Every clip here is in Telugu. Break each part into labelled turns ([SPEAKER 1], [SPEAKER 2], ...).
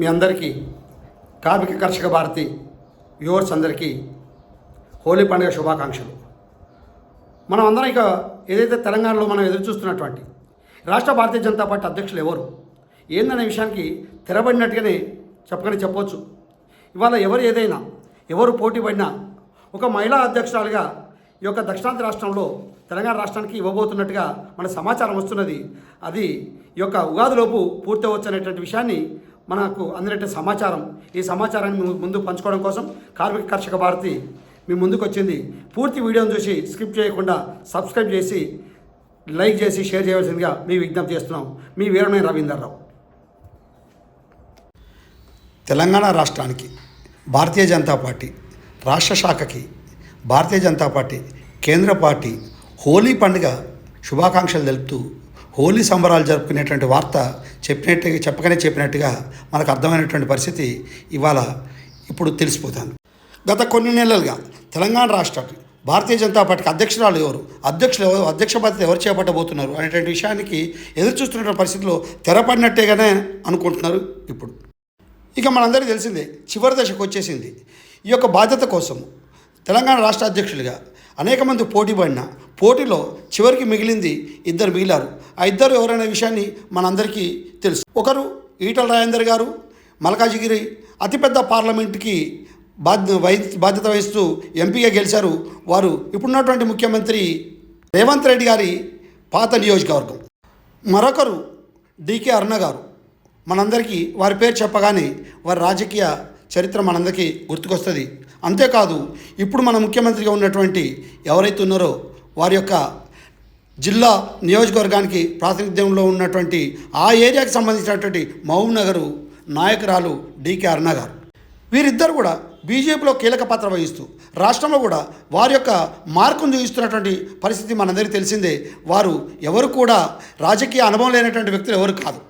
[SPEAKER 1] మీ అందరికీ కార్మిక కర్షక భారతి వ్యూవర్స్ అందరికీ హోలీ పండుగ శుభాకాంక్షలు. మనం అందరం ఇక ఏదైతే తెలంగాణలో మనం ఎదురు చూస్తున్నటువంటి రాష్ట్ర భారతీయ జనతా పార్టీ అధ్యక్షులు ఎవరు ఏందనే విషయానికి తెరబడినట్టుగానే చెప్పకనే చెప్పవచ్చు ఇవాళ ఎవరు ఏదైనా ఎవరు పోటీ పడినా ఒక మహిళా అధ్యక్షురాలుగా ఈ యొక్క దక్షిణాంధ్ర రాష్ట్రంలో తెలంగాణ రాష్ట్రానికి ఇవ్వబోతున్నట్టుగా మన సమాచారం వస్తున్నది. అది ఈ యొక్క ఉగాదిలోపు పూర్తవచ్చు అనేటువంటి విషయాన్ని మనకు అందినట్టు సమాచారం. ఈ సమాచారాన్ని మేము ముందు పంచుకోవడం కోసం కార్మిక కర్షక భారతి మీ ముందుకు వచ్చింది. పూర్తి వీడియోని చూసి స్కిప్ చేయకుండా సబ్స్క్రైబ్ చేసి లైక్ చేసి షేర్ చేయవలసిందిగా మీ విజ్ఞప్తి చేస్తున్నాం. మీ వీరమైన రవీందర్రావు. తెలంగాణ రాష్ట్రానికి భారతీయ జనతా పార్టీ రాష్ట్ర శాఖకి భారతీయ జనతా పార్టీ కేంద్ర పార్టీ హోలీ పండుగ శుభాకాంక్షలు తెలుపుతూ హోలీ సంబరాలు జరుపుకునేటువంటి వార్త చెప్పినట్టుగా చెప్పకనే చెప్పినట్టుగా మనకు అర్థమైనటువంటి పరిస్థితి ఇవాళ ఇప్పుడు తెలిసిపోతుంది. గత కొన్ని నెలలుగా తెలంగాణ రాష్ట్రానికి భారతీయ జనతా పార్టీకి అధ్యక్షురాలు ఎవరు అధ్యక్షులు ఎవరు అధ్యక్ష బాధ్యత ఎవరు చేపట్టబోతున్నారు అనేటువంటి విషయానికి ఎదురు చూస్తున్న పరిస్థితిలో తెరపడినట్టేగానే అనుకుంటున్నారు ఇప్పుడు. ఇక మనందరికీ తెలిసిందే చివరి దశకు వచ్చేసింది. ఈ యొక్క బాధ్యత కోసం తెలంగాణ రాష్ట్ర అధ్యక్షులుగా అనేక మంది పోటీ పడిన పోటీలో చివరికి మిగిలింది ఇద్దరు మిగిలారు. ఆ ఇద్దరు ఎవరనే విషయాన్ని మనందరికీ తెలుసు. ఒకరు ఈటల రాజేందర్ గారు మల్కాజిగిరి అతిపెద్ద పార్లమెంట్కి బాధ్య బాధ్యత వహిస్తూ ఎంపీగా గెలిచారు వారు. ఇప్పుడున్నటువంటి ముఖ్యమంత్రి రేవంత్ రెడ్డి గారి పాత నియోజకవర్గం. మరొకరు డికే అరుణ గారు. మనందరికీ వారి పేరు చెప్పగానే వారి రాజకీయ చరిత్ర మనందరికీ గుర్తుకొస్తుంది. అంతేకాదు ఇప్పుడు మన ముఖ్యమంత్రిగా ఉన్నటువంటి ఎవరైతే ఉన్నారో వారి యొక్క జిల్లా నియోజకవర్గానికి ప్రాతినిధ్యంలో ఉన్నటువంటి ఆ ఏరియాకి సంబంధించినటువంటి మహబూబ్ నగరు నాయకురాలు డికే అరుణ గారు. వీరిద్దరు కూడా బీజేపీలో కీలక పాత్ర వహిస్తూ రాష్ట్రంలో కూడా వారి యొక్క మార్కును చూపిస్తున్నటువంటి పరిస్థితి మనందరికీ తెలిసిందే. వారు ఎవరు కూడా రాజకీయ అనుభవం లేనటువంటి వ్యక్తులు ఎవరు కాదు.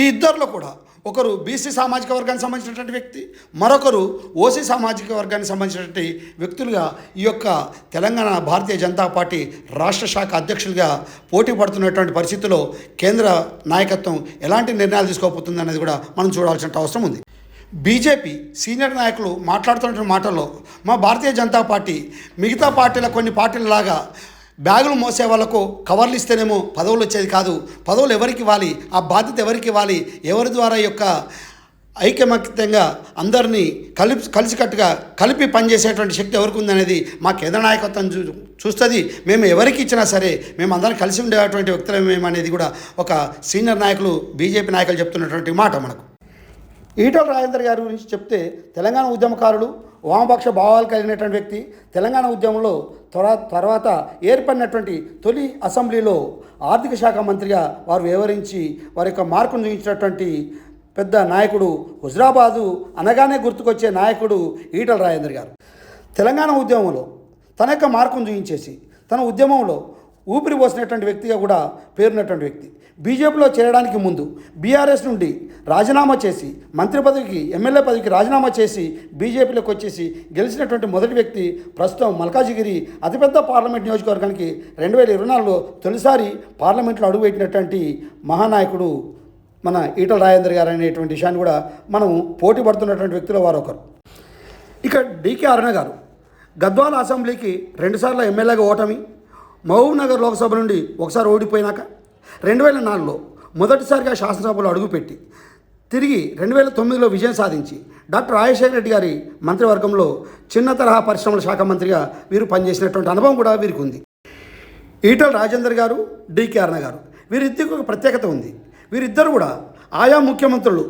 [SPEAKER 1] ఈ ఇద్దరిలో కూడా ఒకరు బీసీ సామాజిక వర్గానికి సంబంధించినటువంటి వ్యక్తి మరొకరు ఓసీ సామాజిక వర్గానికి సంబంధించినటువంటి వ్యక్తులుగా ఈ యొక్క తెలంగాణ భారతీయ జనతా పార్టీ రాష్ట్ర శాఖ అధ్యక్షులుగా పోటీ పడుతున్నటువంటి పరిస్థితుల్లో కేంద్ర నాయకత్వం ఎలాంటి నిర్ణయాలు తీసుకోబోతుంది అనేది కూడా మనం చూడాల్సిన అవసరం ఉంది. బీజేపీ సీనియర్ నాయకులు మాట్లాడుతున్న మాటల్లో మా భారతీయ జనతా పార్టీ మిగతా పార్టీల కొన్ని పార్టీలలాగా బ్యాగులు మోసే వాళ్ళకు కవర్లు ఇస్తేనేమో పదవులు వచ్చేది కాదు. పదవులు ఎవరికి ఇవ్వాలి? ఆ బాధ్యత ఎవరికి ఇవ్వాలి? ఎవరి ద్వారా యొక్క ఐకమత్యంగా అందరినీ కలిపి కలిసికట్టుగా కలిపి పనిచేసేటువంటి శక్తి ఎవరికి ఉందనేది మా కేంద్ర నాయకత్వం చూ చూస్తుంది. మేము ఎవరికి ఇచ్చినా సరే మేము అందరం కలిసి ఉండేటువంటి వ్యక్తులు మేము అనేది కూడా ఒక సీనియర్ నాయకులు బీజేపీ నాయకులు చెప్తున్నటువంటి మాట మనకు. ఈటల రాజేందర్ గారి గురించి చెప్తే తెలంగాణ ఉద్యమకారులు వామపక్ష భావాలు కలిగినటువంటి వ్యక్తి తెలంగాణ ఉద్యమంలో త్వర తర్వాత ఏర్పడినటువంటి తొలి అసెంబ్లీలో ఆర్థిక శాఖ మంత్రిగా వారు వివరించి వారి యొక్క మార్కును చూపించినటువంటి పెద్ద నాయకుడు హుజరాబాదు అనగానే గుర్తుకొచ్చే నాయకుడు ఈటల రాజేంద్ర గారు. తెలంగాణ ఉద్యమంలో తన యొక్క మార్కును చూపించేసి తన ఉద్యమంలో ఊపిరి పోసినటువంటి వ్యక్తిగా కూడా పేరున్నటువంటి వ్యక్తి. బీజేపీలో చేరడానికి ముందు బీఆర్ఎస్ నుండి రాజీనామా చేసి మంత్రి పదవికి ఎమ్మెల్యే పదవికి రాజీనామా చేసి బీజేపీలోకి వచ్చేసి గెలిచినటువంటి మొదటి వ్యక్తి ప్రస్తుతం మల్కాజిగిరి అతిపెద్ద పార్లమెంట్ నియోజకవర్గానికి రెండు వేల ఇరవై నాలుగులో తొలిసారి పార్లమెంట్లో అడుగుపెట్టినటువంటి మహానాయకుడు మన ఈటల రాజేందర్ గారు అనేటువంటి విషయాన్ని కూడా మనం పోటీ పడుతున్నటువంటి వ్యక్తుల వారు ఒకరు. ఇక డికే అరుణ గారు గద్వాల అసెంబ్లీకి రెండుసార్లు ఎమ్మెల్యేగా ఓటమి మహబూబ్నగర్ లోక్సభ నుండి ఒకసారి ఓడిపోయినాక రెండు వేల నాలుగులో మొదటిసారిగా శాసనసభలో అడుగుపెట్టి తిరిగి రెండు వేల తొమ్మిదిలో విజయం సాధించి డాక్టర్ రాజశేఖర రెడ్డి గారి మంత్రివర్గంలో చిన్న తరహా పరిశ్రమల శాఖ మంత్రిగా వీరు పనిచేసినటువంటి అనుభవం కూడా వీరికి ఉంది. ఈటల రాజేందర్ గారు డికే అరుణ గారు వీరిద్దరికి ఒక ప్రత్యేకత ఉంది. వీరిద్దరు కూడా ఆయా ముఖ్యమంత్రులు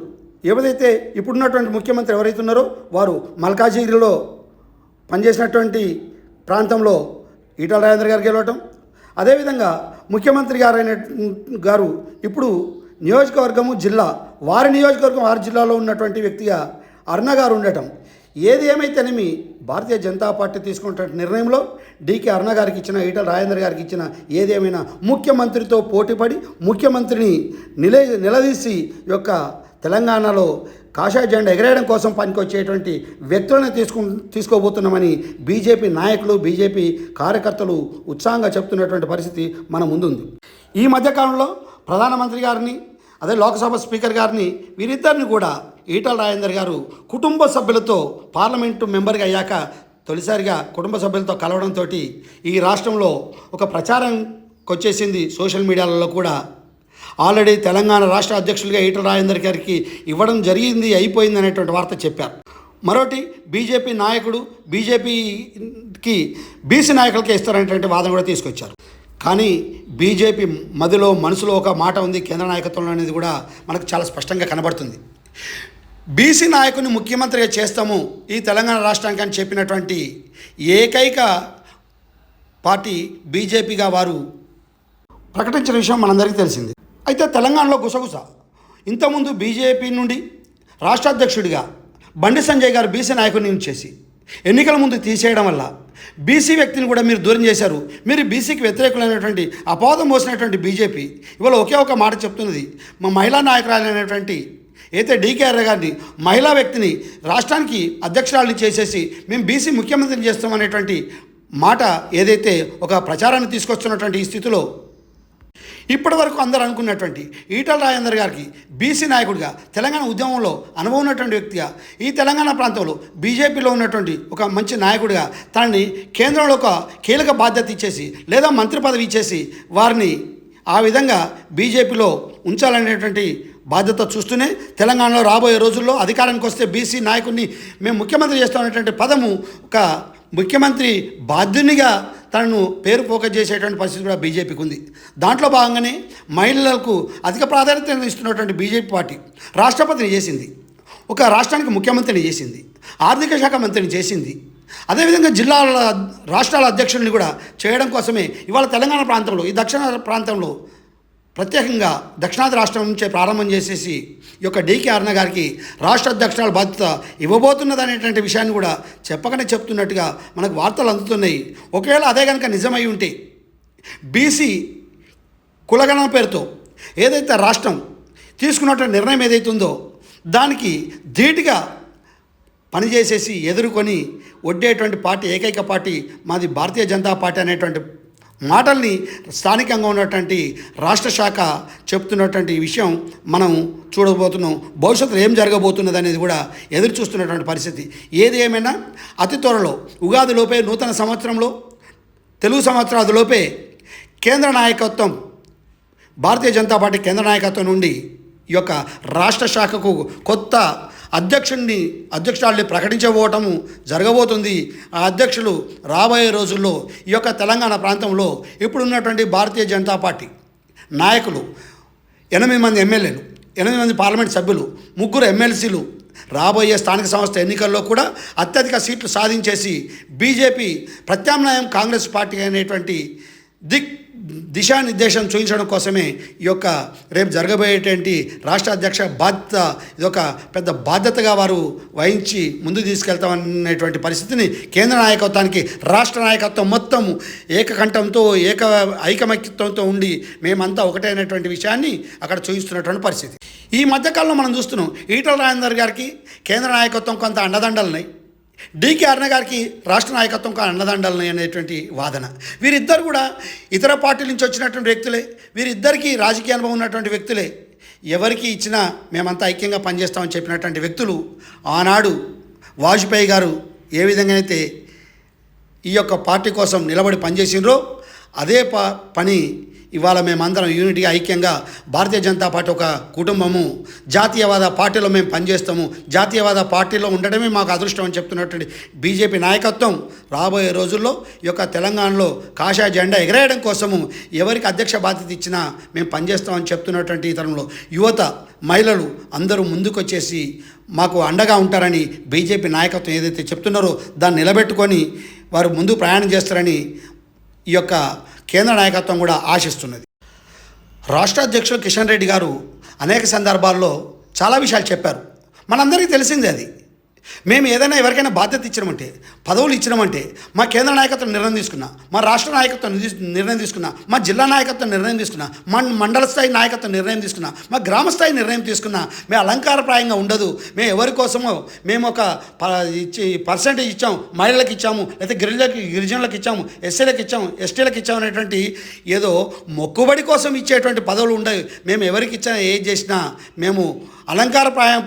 [SPEAKER 1] ఏదైతే ఇప్పుడున్నటువంటి ముఖ్యమంత్రి ఎవరైతే ఉన్నారో వారు మల్కాజిగిరిలో పనిచేసినటువంటి ప్రాంతంలో ఈటల రాజేంద్ర గారికి గెలవటం అదేవిధంగా ముఖ్యమంత్రి గారైన గారు ఇప్పుడు నియోజకవర్గము జిల్లా వారి నియోజకవర్గం వారి జిల్లాలో ఉన్నటువంటి వ్యక్తిగా అరుణ గారు ఉండటం. ఏది ఏమైతేనేమి భారతీయ జనతా పార్టీ తీసుకున్నటువంటి నిర్ణయంలో డీకే అరుణ గారికి ఇచ్చిన ఈటల రాజేంద్ర గారికి ఇచ్చిన ఏదేమైనా ముఖ్యమంత్రితో పోటీపడి ముఖ్యమంత్రిని నిల నిలదీసి యొక్క తెలంగాణలో కాషాయ జెండా ఎగరేయడం కోసం పనికొచ్చేటువంటి వ్యక్తులను తీసుకు తీసుకోబోతున్నామని బీజేపీ నాయకులు బీజేపీ కార్యకర్తలు ఉత్సాహంగా చెప్తున్నటువంటి పరిస్థితి మన ముందుంది. ఈ మధ్యకాలంలో ప్రధానమంత్రి గారిని అదే లోక్సభ స్పీకర్ గారిని వీరిద్దరిని కూడా ఈటల రాజేందర్ గారు కుటుంబ సభ్యులతో పార్లమెంటు మెంబర్గా అయ్యాక తొలిసారిగా కుటుంబ సభ్యులతో కలవడంతో ఈ రాష్ట్రంలో ఒక ప్రచారంకొచ్చేసింది సోషల్ మీడియాలలో కూడా. ఆల్రెడీ తెలంగాణ రాష్ట్ర అధ్యక్షులుగా ఈటల రాజేందర్ గారికి ఇవ్వడం జరిగింది అయిపోయింది అనేటువంటి వార్త చెప్పారు. మరోటి బీజేపీ నాయకుడు బీజేపీకి బీసీ నాయకులకే ఇస్తారనేటువంటి వాదన కూడా తీసుకొచ్చారు. కానీ బీజేపీ మదిలో మనసులో ఒక మాట ఉంది కేంద్ర నాయకత్వంలో అనేది కూడా మనకు చాలా స్పష్టంగా కనబడుతుంది. బీసీ నాయకుని ముఖ్యమంత్రిగా చేస్తాము ఈ తెలంగాణ రాష్ట్రానికి అని చెప్పినటువంటి ఏకైక పార్టీ బీజేపీగా వారు ప్రకటించిన విషయం మనందరికీ తెలిసింది. అయితే తెలంగాణలో గుసగుస. ఇంతకుముందు బీజేపీ నుండి రాష్ట్ర అధ్యక్షుడిగా బండి సంజయ్ గారు బీసీ నాయకుడిని చేసి ఎన్నికల ముందు తీసేయడం వల్ల బీసీ వ్యక్తిని కూడా మీరు దూరం చేశారు. మీరు బీసీకి వ్యతిరేకులైనటువంటి అపాదం మోసినటువంటి బీజేపీ ఇవాళ ఒకే ఒక మాట చెప్తున్నది. మా మహిళా నాయకురాలైనటువంటి అయితే డీకేఆర్ గారిని మహిళా వ్యక్తిని రాష్ట్రానికి అధ్యక్షురాలు చేసేసి మేము బీసీ ముఖ్యమంత్రిని చేస్తామనేటువంటి మాట ఏదైతే ఒక ప్రచారాన్ని తీసుకొస్తున్నటువంటి ఈ స్థితిలో ఇప్పటి వరకు అందరూ అనుకున్నటువంటి ఈటల రాజేందర్ గారికి బీసీ నాయకుడిగా తెలంగాణ ఉద్యమంలో అనుభవం ఉన్నటువంటి వ్యక్తిగా ఈ తెలంగాణ ప్రాంతంలో బీజేపీలో ఉన్నటువంటి ఒక మంచి నాయకుడిగా తనని కేంద్రంలో ఒక కీలక బాధ్యత ఇచ్చేసి లేదా మంత్రి పదవి ఇచ్చేసి వారిని ఆ విధంగా బీజేపీలో ఉంచాలనేటువంటి బాధ్యత చూస్తూనే తెలంగాణలో రాబోయే రోజుల్లో అధికారానికి వస్తే బీసీ నాయకుడిని మేము ముఖ్యమంత్రి చేస్తామనేటువంటి పదము ఒక ముఖ్యమంత్రి బాధ్యునిగా తనను పేరు ఫోకస్ చేసేటువంటి పరిస్థితి కూడా బీజేపీకి ఉంది. దాంట్లో భాగంగానే మహిళలకు అధిక ప్రాధాన్యత ఇస్తున్నటువంటి బీజేపీ పార్టీ రాష్ట్రపతిని చేసింది. ఒక రాష్ట్రానికి ముఖ్యమంత్రిని చేసింది. ఆర్థిక శాఖ మంత్రిని చేసింది. అదేవిధంగా జిల్లాల రాష్ట్రాల అధ్యక్షుల్ని కూడా చేయడం కోసమే ఇవాళ తెలంగాణ ప్రాంతంలో ఈ దక్షిణ ప్రాంతంలో ప్రత్యేకంగా దక్షిణాది రాష్ట్రం నుంచే ప్రారంభం చేసేసి ఈ యొక్క డీకే అరుణ గారికి రాష్ట్ర అధ్యక్షురాల బాధ్యత ఇవ్వబోతున్నది అనేటువంటి విషయాన్ని కూడా చెప్పకనే చెప్తున్నట్టుగా మనకు వార్తలు అందుతున్నాయి. ఒకవేళ అదే కనుక నిజమై ఉంటే బీసీ కులగణన పేరుతో ఏదైతే రాష్ట్రం తీసుకున్నటువంటి నిర్ణయం ఏదైతే ఉందో దానికి ధీటుగా పనిచేసేసి ఎదుర్కొని ఒడ్డేటువంటి పార్టీ ఏకైక పార్టీ మాది భారతీయ జనతా పార్టీ అనేటువంటి మాటల్ని స్థానికంగా ఉన్నటువంటి రాష్ట్ర శాఖ చెప్తున్నటువంటి విషయం మనం చూడబోతున్నాం. భవిష్యత్తులో ఏం జరగబోతున్నది అనేది కూడా ఎదురు చూస్తున్నటువంటి పరిస్థితి. ఏది ఏమైనా అతి త్వరలో ఉగాది లోపే నూతన సంవత్సరంలో తెలుగు సంవత్సరాది లోపే కేంద్ర నాయకత్వం భారతీయ జనతా పార్టీ కేంద్ర నాయకత్వం నుండి ఈ యొక్క రాష్ట్ర శాఖకు కొత్త అధ్యక్షుడిని అధ్యక్షురాల్ని ప్రకటించబోవటము జరగబోతుంది. ఆ అధ్యక్షులు రాబోయే రోజుల్లో ఈ యొక్క తెలంగాణ ప్రాంతంలో ఇప్పుడున్నటువంటి భారతీయ జనతా పార్టీ నాయకులు ఎనిమిది మంది ఎమ్మెల్యేలు ఎనిమిది మంది పార్లమెంట్ సభ్యులు ముగ్గురు ఎమ్మెల్సీలు రాబోయే స్థానిక సంస్థ ఎన్నికల్లో కూడా అత్యధిక సీట్లు సాధించేసి బీజేపీ ప్రత్యామ్నాయం కాంగ్రెస్ పార్టీ అనేటువంటి దిక్ దిశానిర్దేశం చూపించడం కోసమే ఈ యొక్క రేపు జరగబోయేటువంటి రాష్ట్ర అధ్యక్ష బాధ్యత ఇది ఒక పెద్ద బాధ్యతగా వారు వహించి ముందుకు తీసుకెళ్తామనేటువంటి పరిస్థితిని కేంద్ర నాయకత్వానికి రాష్ట్ర నాయకత్వం మొత్తం ఏకకంఠంతో ఏక ఐకమత్యంతో ఉండి మేమంతా ఒకటే విషయాన్ని అక్కడ చూపిస్తున్నటువంటి పరిస్థితి. ఈ మధ్యకాలంలో మనం చూస్తున్నాం ఈటల రాజేందర్ గారికి కేంద్ర నాయకత్వం కొంత అండదండలున్నాయి. డీకే అరుణ గారికి రాష్ట్ర నాయకత్వం కా అండదండలని అనేటువంటి వాదన. వీరిద్దరు కూడా ఇతర పార్టీల నుంచి వచ్చినటువంటి వ్యక్తులే. వీరిద్దరికీ రాజకీయ అనుభవం ఉన్నటువంటి వ్యక్తులే. ఎవరికి ఇచ్చినా మేమంతా ఐక్యంగా పనిచేస్తామని చెప్పినటువంటి వ్యక్తులు ఆనాడు వాజ్పేయి గారు ఏ విధంగా అయితే ఈ యొక్క పార్టీ కోసం నిలబడి పనిచేసినరో అదే ప పని ఇవాళ మేమందరం యూనిటీగా ఐక్యంగా భారతీయ జనతా పార్టీ ఒక కుటుంబము జాతీయవాద పార్టీలో మేము పనిచేస్తాము. జాతీయవాద పార్టీలో ఉండడమే మాకు అదృష్టం అని చెప్తున్నటువంటి బీజేపీ నాయకత్వం రాబోయే రోజుల్లో ఈ యొక్క తెలంగాణలో కాషాయ జెండా ఎగరేయడం కోసము ఎవరికి అధ్యక్ష బాధ్యత ఇచ్చినా మేము పనిచేస్తామని చెప్తున్నటువంటి తరంలో యువత మహిళలు అందరూ ముందుకొచ్చేసి మాకు అండగా ఉంటారని బీజేపీ నాయకత్వం ఏదైతే చెప్తున్నారో దాన్ని నిలబెట్టుకొని వారు ముందు ప్రయాణం చేస్తారని ఈ యొక్క కేంద్ర నాయకత్వం కూడా ఆశిస్తున్నది. రాష్ట్ర అధ్యక్షులు కిషన్ రెడ్డి గారు అనేక సందర్భాల్లో చాలా విషయాలు చెప్పారు. మనందరికీ తెలిసిందే అది. మేము ఏదైనా ఎవరికైనా బాధ్యత ఇచ్చినామంటే పదవులు ఇచ్చినామంటే మా కేంద్ర నాయకత్వం నిర్ణయం తీసుకున్నా మా రాష్ట్ర నాయకత్వం నిర్ణయం తీసుకున్నా మా జిల్లా నాయకత్వం నిర్ణయం తీసుకున్నా మా మండల స్థాయి నాయకత్వం నిర్ణయం తీసుకున్నా మా గ్రామ స్థాయి నిర్ణయం తీసుకున్నా మేము అలంకారప్రాయంగా ఉండదు. మేము ఎవరి కోసమో మేము ఒక ప- ఇచ్చి పర్సెంటేజ్ ఇచ్చాము మహిళలకు ఇచ్చాము లేకపోతే గిరిజనకి గిరిజనులకు ఇచ్చాము ఎస్సీలకు ఇచ్చాము ఎస్టీలకు ఇచ్చాము అనేటువంటి ఏదో మొక్కుబడి కోసం ఇచ్చేటువంటి పదవులు ఉండవు మేము ఎవరికి ఇచ్చినా ఏం చేసినా మేము అలంకారప్రాయం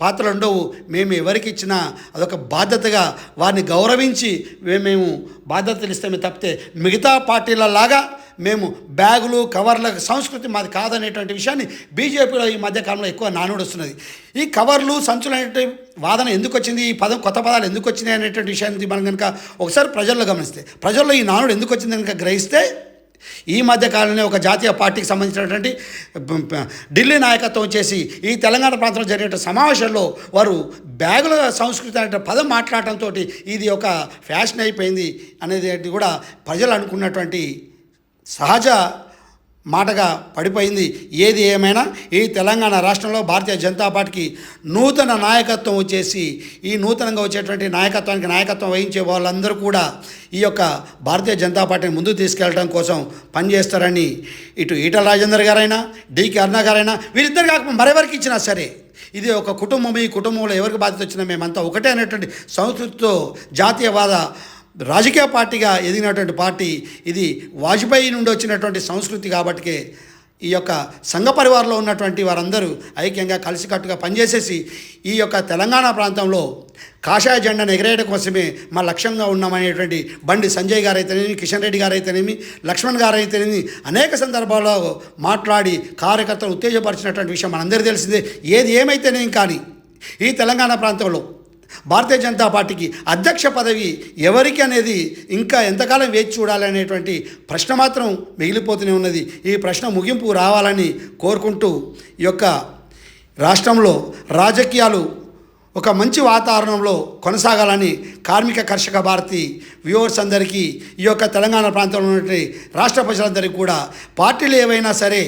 [SPEAKER 1] పాత్రలు ఉండవు. మేము ఎవరికి ఇచ్చినా అదొక బాధ్యతగా వారిని గౌరవించి మేము బాధ్యతలు ఇస్తామే తప్పితే మిగతా పార్టీల లాగా మేము బ్యాగులు కవర్ల సంస్కృతి మాది కాదనేటువంటి విషయాన్ని బీజేపీలో ఈ మధ్యకాలంలో ఎక్కువ నానుడు వస్తున్నది ఈ కవర్లు సంచులు అనేటువంటి వాదన ఎందుకు వచ్చింది ఈ పదం కొత్త పదాలు ఎందుకు వచ్చినాయి అనేటువంటి విషయాన్ని మనం కనుక ఒకసారి ప్రజల్లో గమనిస్తే ప్రజల్లో ఈ నానుడు ఎందుకు వచ్చింది కనుక గ్రహిస్తే ఈ మధ్య కాలంలో ఒక జాతీయ పార్టీకి సంబంధించినటువంటి ఢిల్లీ నాయకత్వం చేసి ఈ తెలంగాణ ప్రాంతంలో జరిగిన సమావేశంలో వారు బ్యాగుల సంస్కృతి అనే పదం మాట్లాడటంతో ఇది ఒక ఫ్యాషన్ అయిపోయింది అనేది కూడా ప్రజలు అనుకున్నటువంటి సహజ మాటగా పడిపోయింది. ఏది ఏమైనా ఈ తెలంగాణ రాష్ట్రంలో భారతీయ జనతా పార్టీకి నూతన నాయకత్వం వచ్చేసి ఈ నూతనంగా వచ్చేటువంటి నాయకత్వానికి నాయకత్వం వహించే వాళ్ళందరూ కూడా ఈ యొక్క భారతీయ జనతా పార్టీని ముందుకు తీసుకెళ్ళడం కోసం పనిచేస్తారని ఇటు ఈటల రాజేందర్ గారైనా డికి అరుణ గారైనా వీరిద్దరు కాకపోతే మరెవరికి ఇచ్చినా సరే ఇది ఒక కుటుంబం ఈ కుటుంబంలో ఎవరికి బాధ్యత వచ్చినా మేమంతా ఒకటే అనేటువంటి సంస్కృతితో జాతీయవాద రాజకీయ పార్టీగా ఎదిగినటువంటి పార్టీ ఇది వాజ్పేయి నుండి వచ్చినటువంటి సంస్కృతి కాబట్టికే ఈ యొక్క సంఘ పరివారంలో ఉన్నటువంటి వారందరూ ఐక్యంగా కలిసికట్టుగా పనిచేసేసి ఈ యొక్క తెలంగాణ ప్రాంతంలో కాషాయ జెండాను ఎగరేయడం కోసమే మా లక్ష్యంగా ఉన్నామనేటువంటి బండి సంజయ్ గారు అయితేనేమి కిషన్ రెడ్డి గారు అయితేనేమి లక్ష్మణ్ గారు అయితేనేమి అనేక సందర్భాల్లో మాట్లాడి కార్యకర్తలు ఉత్తేజపరిచినటువంటి విషయం మనందరికీ తెలిసిందే. ఏది ఏమైతేనేం కానీ ఈ తెలంగాణ ప్రాంతంలో భారతీయ జనతా పార్టీకి అధ్యక్ష పదవి ఎవరికి అనేది ఇంకా ఎంతకాలం వేచి చూడాలనేటువంటి ప్రశ్న మాత్రం మిగిలిపోతూనే ఉన్నది. ఈ ప్రశ్న ముగింపు రావాలని కోరుకుంటూ ఈ యొక్క రాష్ట్రంలో రాజకీయాలు ఒక మంచి వాతావరణంలో కొనసాగాలని కార్మిక కర్షక భారతి వ్యూవర్స్ అందరికీ ఈ యొక్క తెలంగాణ ప్రాంతంలో ఉన్నటువంటి రాష్ట్ర ప్రజలందరికీ కూడా పార్టీలు ఏవైనా సరే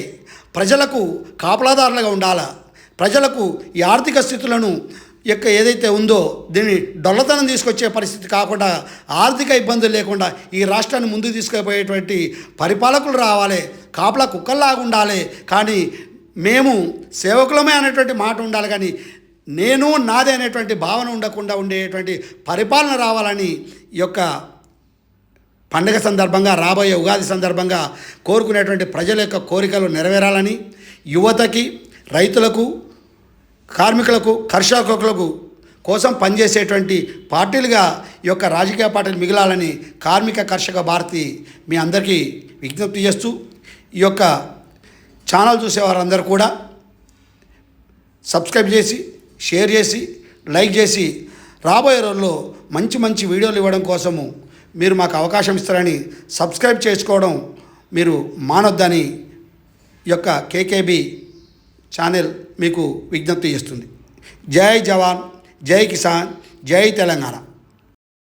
[SPEAKER 1] ప్రజలకు కాపలాదారులుగా ఉండాలా? ప్రజలకు ఈ ఆర్థిక స్థితులను యొక్క ఏదైతే ఉందో దీన్ని డొల్లతనం తీసుకొచ్చే పరిస్థితి కాకుండా ఆర్థిక ఇబ్బందులు లేకుండా ఈ రాష్ట్రాన్ని ముందుకు తీసుకుపోయేటువంటి పరిపాలకులు రావాలి కాపలా కుక్కల్లాగా ఉండాలి. కానీ మేము సేవకులమే అనేటువంటి మాట ఉండాలి. కానీ నేను నాదే అనేటువంటి భావన ఉండకుండా ఉండేటువంటి పరిపాలన రావాలని ఈ యొక్క పండగ సందర్భంగా రాబోయే ఉగాది సందర్భంగా కోరుకునేటువంటి ప్రజల యొక్క కోరికలు నెరవేరాలని యువతకి రైతులకు కార్మికులకు కర్షకులకు కోసం పనిచేసేటువంటి పార్టీలుగా ఈ యొక్క రాజకీయ పార్టీలు మిగిలాలని కార్మిక కర్షక భారతి మీ అందరికీ విజ్ఞప్తి చేస్తూ ఈ యొక్క ఛానల్ చూసేవారందరూ కూడా సబ్స్క్రైబ్ చేసి షేర్ చేసి లైక్ చేసి రాబోయే రోజుల్లో మంచి మంచి వీడియోలు ఇవ్వడం కోసము మీరు మాకు అవకాశం ఇస్తారని సబ్స్క్రైబ్ చేసుకోవడం మీరు మానొద్దని యొక్క కేకేబీ ఛానల్ మీకు విజ్ఞప్తి చేస్తుంది. జై జవాన్ జై కిసాన్ జై తెలంగాణ.